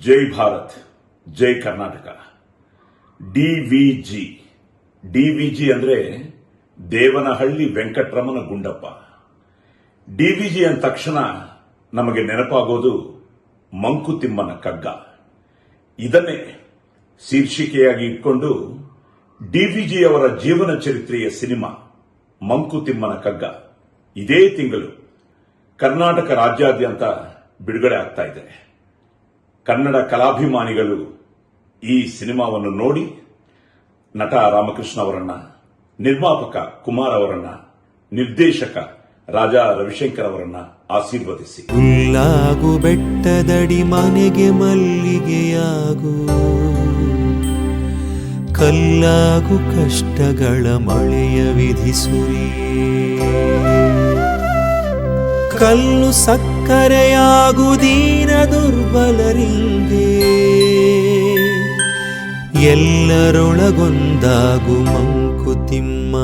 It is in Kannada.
ಜೈ ಭಾರತ್, ಜೈ ಕರ್ನಾಟಕ. ಡಿವಿಜಿ ಡಿವಿಜಿ ಅಂದ್ರೆ Devanahalli Venkataramana Gundappa. D V G ಅಂದ ತಕ್ಷಣ ನಮಗೆ ನೆನಪಾಗೋದು ಮಂಕುತಿಮ್ಮನ ಕಗ್ಗ. ಇದನ್ನೇ ಶೀರ್ಷಿಕೆಯಾಗಿ ಇಟ್ಕೊಂಡು ಡಿವಿಜಿ ಅವರ ಜೀವನ ಚರಿತ್ರೆಯ ಸಿನಿಮಾ ಮಂಕುತಿಮ್ಮನ ಕಗ್ಗ. ಇದೇ ತಿಂಗಳು ಕರ್ನಾಟಕ ರಾಜ್ಯಾದ್ಯಂತ ಬಿಡುಗಡೆ ಆಗ್ತಾ ಇದೆ. ಕನ್ನಡ ಕಲಾಭಿಮಾನಿಗಳು ಈ ಸಿನಿಮಾವನ್ನು ನೋಡಿ ನಟ ರಾಮಕೃಷ್ಣ ಅವರನ್ನ, ನಿರ್ಮಾಪಕ ಕುಮಾರ್ ಅವರನ್ನ, ನಿರ್ದೇಶಕ ರಾಜಾ ರವಿಶಂಕರ್ ಅವರನ್ನ ಆಶೀರ್ವದಿಸಿ. ಹುಲ್ಲಾಗು ಬೆಟ್ಟದಡಿ ಮನೆಗೆ ಮಲ್ಲಿಗೆಯಾಗು. ಕಲ್ಲಾಗು ಕಷ್ಟಗಳ ಮಳೆಯ ವಿಧಿಸುರಿ ಕಲ್ಲು ಸಕ್ಕರೆಯಾಗು ದೀನ ದುರ್ಬಲರಿಂದೆ ಎಲ್ಲರೊಳಗೊಂದಾಗು ಮಂಕುತಿಮ್ಮ.